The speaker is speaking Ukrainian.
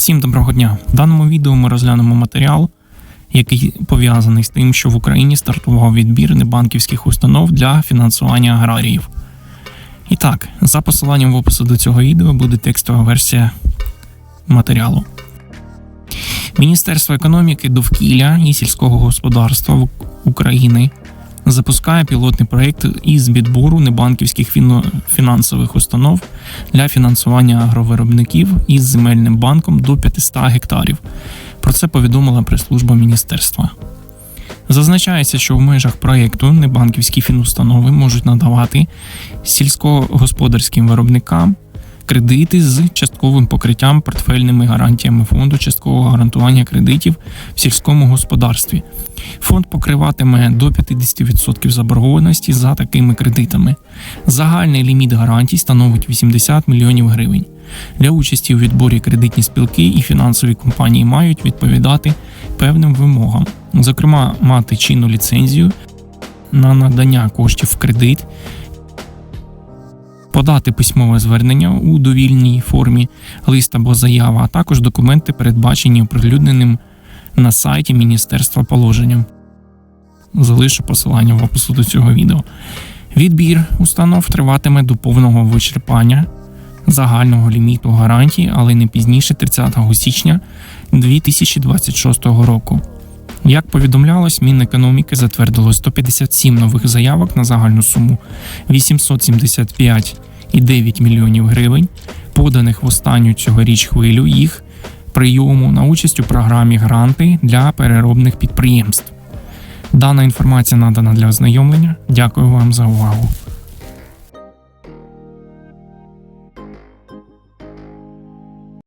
Всім доброго дня! В даному відео ми розглянемо матеріал, який пов'язаний з тим, що в Україні стартував відбір небанківських установ для фінансування аграріїв. І так, за посиланням в опису до цього відео буде текстова версія матеріалу. Міністерство економіки, довкілля і сільського господарства України запускає пілотний проєкт із відбору небанківських фінансових установ для фінансування агровиробників із земельним банком до 500 гектарів. Про це повідомила прес-служба міністерства. Зазначається, що в межах проєкту небанківські фінустанови можуть надавати сільськогосподарським виробникам кредити з частковим покриттям портфельними гарантіями фонду часткового гарантування кредитів в сільському господарстві. Фонд покриватиме до 50% заборгованості за такими кредитами. Загальний ліміт гарантій становить 80 мільйонів гривень. Для участі у відборі кредитні спілки і фінансові компанії мають відповідати певним вимогам, зокрема, мати чинну ліцензію на надання коштів в кредит, подати письмове звернення у довільній формі, лист або заява, а також документи, передбачені оприлюдненим на сайті Міністерства положенням. Залишу посилання в опису до цього відео. Відбір установ триватиме до повного вичерпання загального ліміту гарантій, але не пізніше 30 січня 2026 року. Як повідомлялось, Мінекономіки затвердило 157 нових заявок на загальну суму 875,9 мільйонів гривень, поданих в останню цьогоріч хвилю їх прийому на участь у програмі гранти для переробних підприємств. Дана інформація надана для ознайомлення. Дякую вам за увагу.